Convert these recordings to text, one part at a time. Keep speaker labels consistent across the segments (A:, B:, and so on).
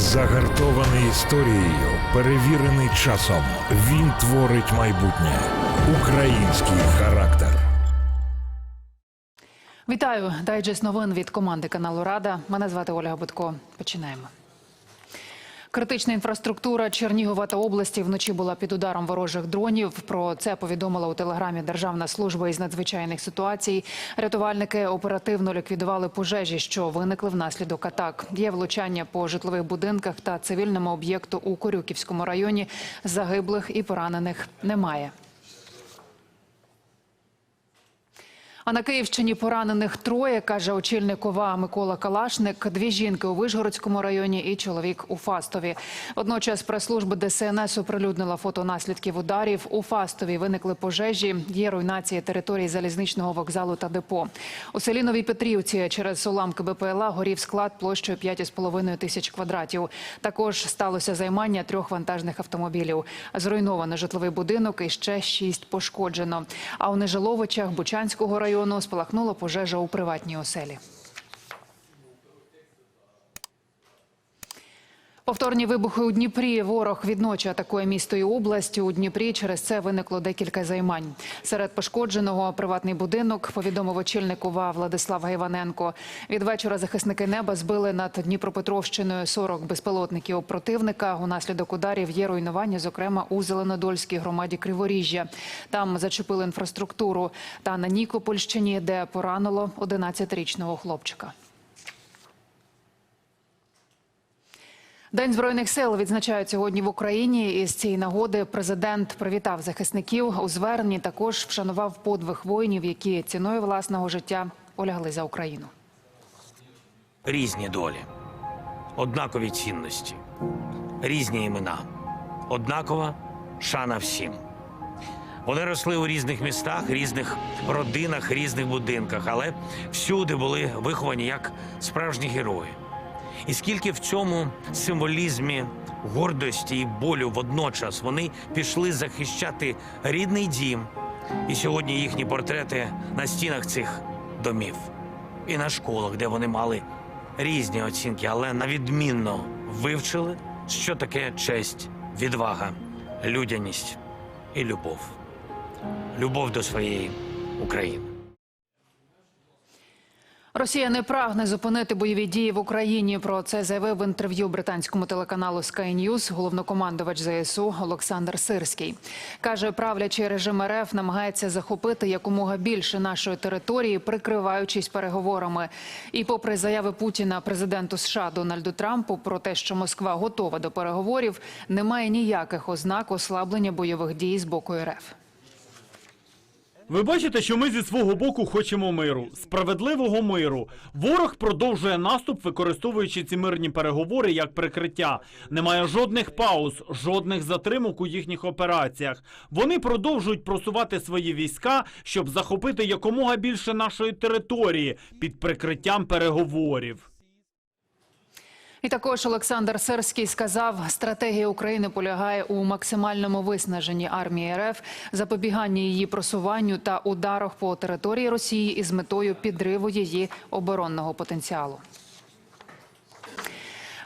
A: Загартований історією, перевірений часом. Він творить майбутнє. Український характер.
B: Вітаю! Дайджест новин від команди каналу Рада. Мене звати Ольга Будко. Починаємо. Критична інфраструктура Чернігова та області вночі була під ударом ворожих дронів. Про це повідомила у телеграмі Державна служба із надзвичайних ситуацій. Рятувальники оперативно ліквідували пожежі, що виникли внаслідок атак. Є влучання по житлових будинках та цивільному об'єкту у Корюківському районі. Загиблих і поранених немає. А на Київщині поранених троє, каже очільник ОВА Микола Калашник. Дві жінки у Вишгородському районі і чоловік у Фастові. Водночас прес-служба ДСНС оприлюднила фото наслідків ударів. У Фастові виникли пожежі. Є руйнація території залізничного вокзалу та депо. У селі Новій Петрівці через уламки БПЛА горів склад площею 5,5 тисяч квадратів. Також сталося займання трьох вантажних автомобілів. Зруйновано житловий будинок і ще шість пошкоджено. А у Нежиловичах Бучанського району спалахнула пожежа у приватній оселі. Повторні вибухи у Дніпрі. Ворог відночі атакує місто і область. У Дніпрі через це виникло декілька займань. Серед пошкодженого приватний будинок повідомив очільник УВА Владислав Гайваненко. Від вечора захисники неба збили над Дніпропетровщиною 40 безпілотників противника. Унаслідок ударів є руйнування, зокрема у Зеленодольській громаді Криворіжжя. Там зачепили інфраструктуру. Та на Нікопольщині, де поранило 11-річного хлопчика. День збройних сил відзначають сьогодні в Україні. І з цієї нагоди президент привітав захисників у зверненні. Також вшанував подвиг воїнів, які ціною власного життя полягли за Україну.
C: різні долі, однакові цінності, різні імена, однакова шана всім. Вони росли у різних містах, різних родинах, різних будинках, але всюди були виховані як справжні герої. І скільки в цьому символізмі гордості і болю водночас вони пішли захищати рідний дім, і сьогодні їхні портрети на стінах цих домів і на школах, де вони мали різні оцінки, але навідмінно вивчили, що таке честь, відвага, людяність і любов. Любов до своєї України.
B: Росія не прагне зупинити бойові дії в Україні. Про це заявив в інтерв'ю британському телеканалу Sky News головнокомандувач ЗСУ Олександр Сирський. Каже, правлячий режим РФ намагається захопити якомога більше нашої території, прикриваючись переговорами. І, попри заяви Путіна президенту США Дональду Трампу про те, що Москва готова до переговорів, немає ніяких ознак ослаблення бойових дій з боку РФ.
D: Ви бачите, що ми зі свого боку хочемо миру, справедливого миру. Ворог продовжує наступ, використовуючи ці мирні переговори як прикриття. Немає жодних пауз, жодних затримок у їхніх операціях. Вони продовжують просувати свої війська, щоб захопити якомога більше нашої території під прикриттям переговорів.
B: І також Олександр Серський сказав, стратегія України полягає у максимальному виснаженні армії РФ, запобіганні її просуванню та ударах по території Росії із метою підриву її оборонного потенціалу.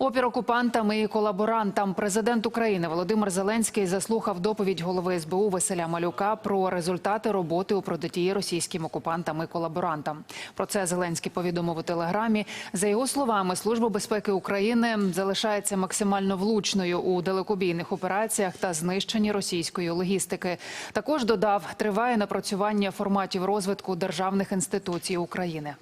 B: Опір окупантам і колаборантам президент України Володимир Зеленський заслухав доповідь голови СБУ Василя Малюка про результати роботи у протидії російським окупантам і колаборантам. Про це Зеленський повідомив у телеграмі. За його словами, служба безпеки України залишається максимально влучною у далекобійних операціях та знищенні російської логістики. Також додав, триває напрацювання форматів розвитку державних інституцій України.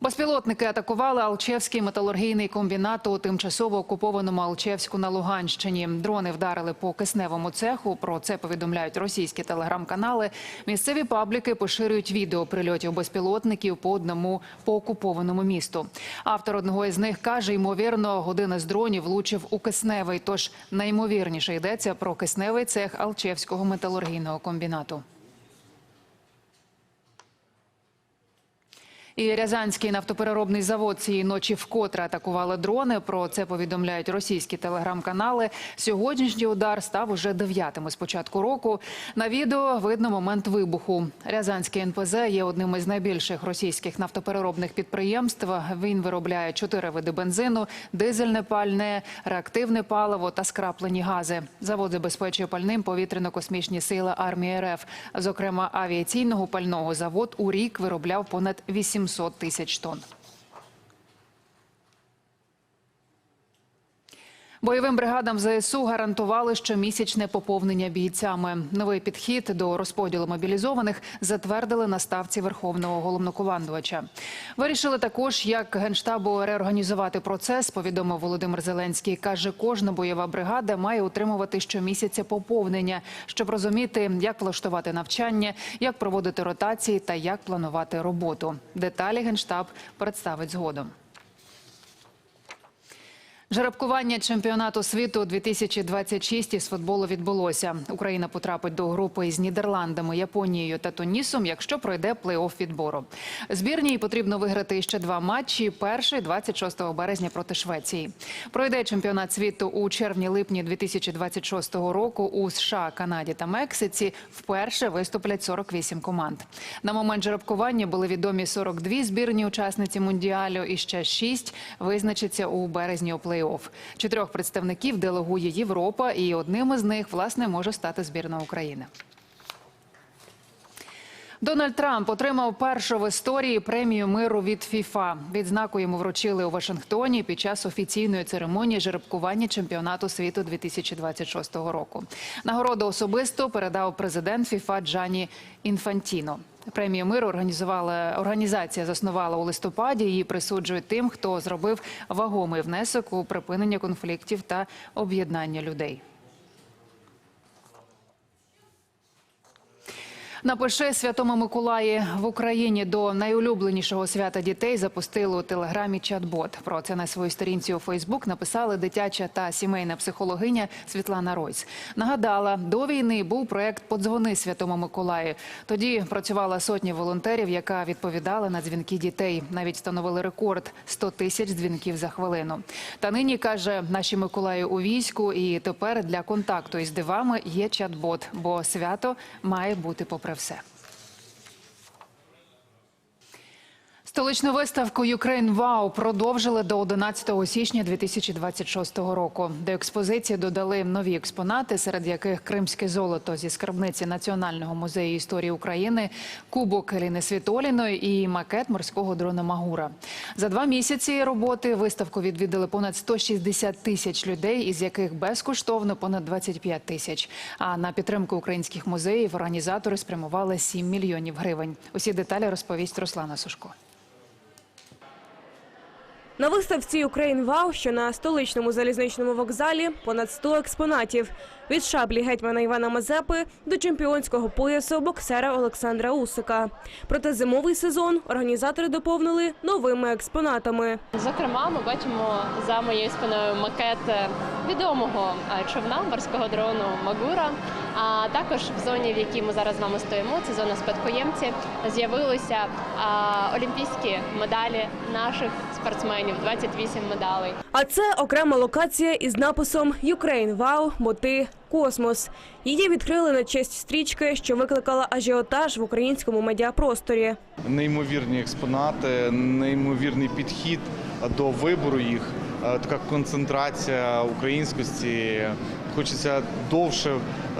B: Безпілотники атакували Алчевський металургійний комбінат у тимчасово окупованому Алчевську на Луганщині. Дрони вдарили по кисневому цеху. Про це повідомляють російські телеграм-канали. Місцеві пабліки поширюють відео прильотів безпілотників по одному по окупованому місту. Автор одного із них каже, ймовірно, один із дронів влучив у кисневий. Тож найімовірніше йдеться про кисневий цех Алчевського металургійного комбінату. І Рязанський нафтопереробний завод цієї ночі вкотре атакували дрони. Про це повідомляють російські телеграм-канали. Сьогоднішній удар став уже дев'ятим з початку року. На відео видно момент вибуху. Рязанський НПЗ є одним із найбільших російських нафтопереробних підприємств. Він виробляє чотири види бензину, дизельне пальне, реактивне паливо та скраплені гази. Завод забезпечує пальним повітряно-космічні сили армії РФ. Зокрема, авіаційного пального завод у рік виробляв понад 800 тисяч тонн. Бойовим бригадам ЗСУ гарантували щомісячне поповнення бійцями. Новий підхід до розподілу мобілізованих затвердили на ставці верховного головнокомандувача. Вирішили також, як генштабу реорганізувати процес. Повідомив Володимир Зеленський. каже, кожна бойова бригада має утримувати щомісяця поповнення, щоб розуміти, як влаштувати навчання, як проводити ротації та як планувати роботу. Деталі генштаб представить згодом. Жеребкування чемпіонату світу 2026 із футболу відбулося. Україна потрапить до групи із Нідерландами, Японією та Тунісом, якщо пройде плей-офф відбору. Збірній потрібно виграти ще два матчі. Перший 26 березня проти Швеції. Пройде чемпіонат світу у червні-липні 2026 року у США, Канаді та Мексиці. Вперше виступлять 48 команд. На момент жеребкування були відомі 42 збірні учасниці мундіалю і ще 6 визначаться у березні у плей-офф. Чотирьох представників делегує Європа, і одним із них власне може стати збірна України. Дональд Трамп отримав першу в історії премію миру від ФІФА. Відзнаку йому вручили у Вашингтоні під час офіційної церемонії жеребкування чемпіонату світу 2026 року. Нагороду особисто передав президент ФІФА Джані Інфантіно. Премію миру організувала організація, заснувала у листопаді. Її присуджують тим, хто зробив вагомий внесок у припинення конфліктів та об'єднання людей. Напиши Святому Миколаї в Україні до найулюбленішого свята дітей запустили у телеграмі чат-бот. Про це на своїй сторінці у Фейсбук написали дитяча та сімейна психологиня Світлана Ройс. Нагадала, до війни був проект Подзвони Святому Миколаю. Тоді працювала сотня волонтерів, яка відповідала на дзвінки дітей. Навіть встановили рекорд 100 тисяч дзвінків за хвилину. Та нині каже наші Миколаї у війську, і тепер для контакту із дивами є чат-бот, бо свято має бути попри все. Столичну виставку «Ukraine Wow» продовжили до 11 січня 2026 року. До експозиції додали нові експонати, серед яких кримське золото зі скарбниці Національного музею історії України, кубок Еліни Світоліної і макет морського дрона Магура. За два місяці роботи виставку відвідали понад 160 тисяч людей, із яких безкоштовно понад 25 тисяч. А на підтримку українських музеїв організатори спрямували 7 мільйонів гривень. Усі деталі розповість Руслана Сушко.
E: На виставці Ukraine Wow, що на столичному залізничному вокзалі, понад 100 експонатів. Від шаблі гетьмана Івана Мазепи до чемпіонського поясу боксера Олександра Усика. Проте зимовий сезон організатори доповнили новими експонатами.
F: Зокрема, ми бачимо за моєю спиною макет відомого е, човна морського дрону Магура. А також в зоні, в якій ми зараз з вами стоїмо, це зона спадкоємці, з'явилися олімпійські медалі наших спортсменів 28 медалей.
E: А це окрема локація із написом Ukraine Wow, бо ти космос. Її відкрили на честь стрічки, що викликала ажіотаж в українському медіапросторі.
G: неймовірні експонати, неймовірний підхід до вибору їх, е, така концентрація українськості. Хочеться довше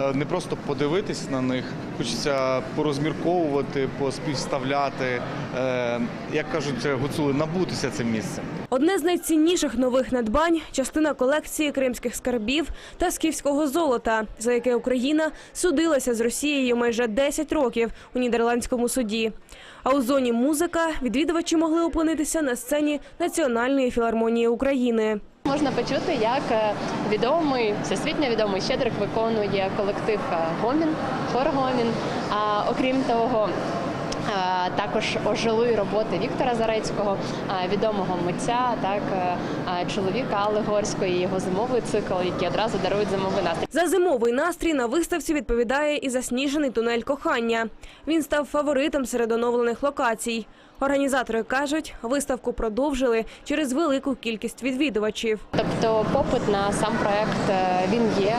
G: е, не просто подивитись на них, хочеться порозмірковувати, поспівставляти, е, як кажуть гуцули, набутися цим місцем.
E: Одне з найцінніших нових надбань частина колекції кримських скарбів та скіфського золота, за яке Україна судилася з Росією майже 10 років у нідерландському суді. А у зоні музика відвідувачі могли опинитися на сцені Національної філармонії України.
F: Можна почути, як е, відомий, всесвітньо відомий Щедрик виконує колектив е, Гомін, хор Гомін. А окрім того. Е, Також ожили роботи Віктора Зарецького, е, відомого митця, так е, чоловіка Алли Горської, його зимовий цикл, який одразу дарують зимовий настрій.
E: За зимовий настрій на виставці відповідає і засніжений тунель кохання. Він став фаворитом серед оновлених локацій. Організатори кажуть, виставку продовжили через велику кількість відвідувачів.
F: Тобто попит на сам проект він є.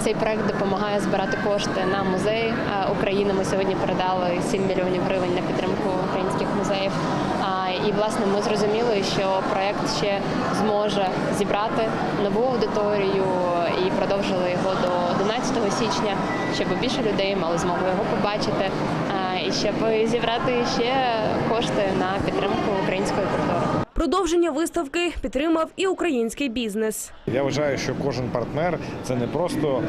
F: Цей проект допомагає збирати кошти на музей України. Ми сьогодні передали 7 мільйонів гривень на підтримку українських музеїв. І власне ми зрозуміли, що проект ще зможе зібрати нову аудиторію і продовжили його до 11 січня, щоб більше людей мали змогу його побачити. І щоб зібрати ще кошти на підтримку української культури.
E: Продовження виставки підтримав і український бізнес.
H: Я вважаю, що кожен партнер це не просто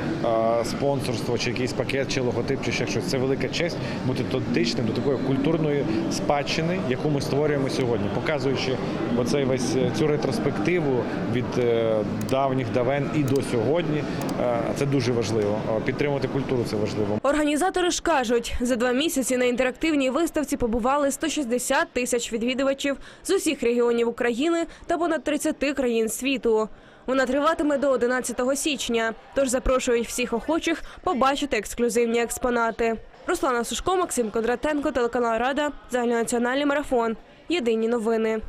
H: спонсорство, чи якийсь пакет, чи логотип, чи ще щось. Це велика честь бути дотичним до такої культурної спадщини, яку ми створюємо сьогодні, показуючи оцей весь е, цю ретроспективу від е, давніх давен і до сьогодні. Е, це дуже важливо. Підтримувати культуру це важливо.
E: Організатори ж кажуть, за два місяці на інтерактивній виставці побували 160 тисяч відвідувачів з усіх регіонів України та понад 30 країн світу. Вона триватиме до 11 січня, тож запрошують всіх охочих побачити ексклюзивні експонати. Руслана Сушко, Максим Кондратенко, телеканал Рада, загальнонаціональний марафон. Єдині новини.